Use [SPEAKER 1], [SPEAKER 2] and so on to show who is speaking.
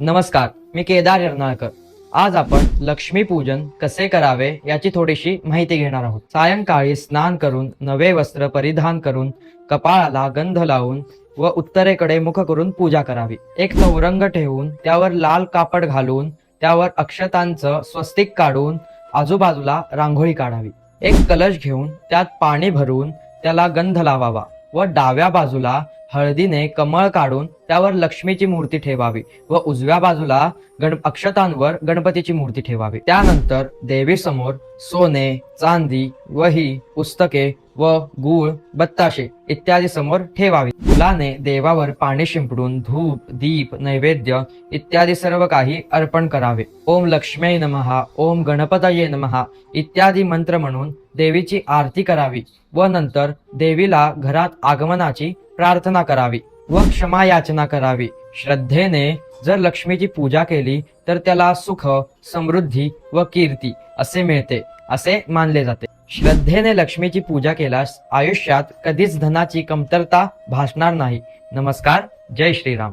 [SPEAKER 1] नमस्कार मी केदार यर्नाळकर. आज आपण लक्ष्मी पूजन कसे करावे याची थोडीशी माहिती घेणार आहोत. सायंकाळी स्नान करून नवे वस्त्र परिधान करून कपाळाला गंध लावून व उत्तरेकडे मुख करून पूजा करावी. एक चौरंग ठेवून त्यावर लाल कापड घालून त्यावर अक्षतांचं स्वस्तिक काढून आजूबाजूला रांगोळी काढावी. एक कलश घेऊन त्यात पाणी भरून त्याला गंध लावावा व डाव्या बाजूला हळदीने कमळ काढून त्यावर लक्ष्मीची मूर्ती ठेवावी व उजव्या बाजूला गण अक्षतांवर गणपतीची मूर्ती ठेवावी. त्यानंतर देवीसमोर सोने चांदी वही पुस्तके व गूळ बत्ताशे इत्यादी समोर ठेवावी. फुलाने देवावर पाणी शिंपडून धूप दीप नैवेद्य इत्यादी सर्व काही अर्पण करावे. ओम लक्ष्मी नमहा ओम गणपतये नमहा इत्यादी मंत्र म्हणून देवीची आरती करावी व नंतर देवीला घरात आगमनाची प्रार्थना करावी व क्षमा याचना करावी. श्रद्धेने जर लक्ष्मीची पूजा केली तर त्याला सुख समृद्धी व कीर्ती असे मिळते असे मानले जाते. श्रद्धेने लक्ष्मीची पूजा केल्यास आयुष्यात कधीच धनाची कमतरता भासणार नाही. नमस्कार जय श्रीराम.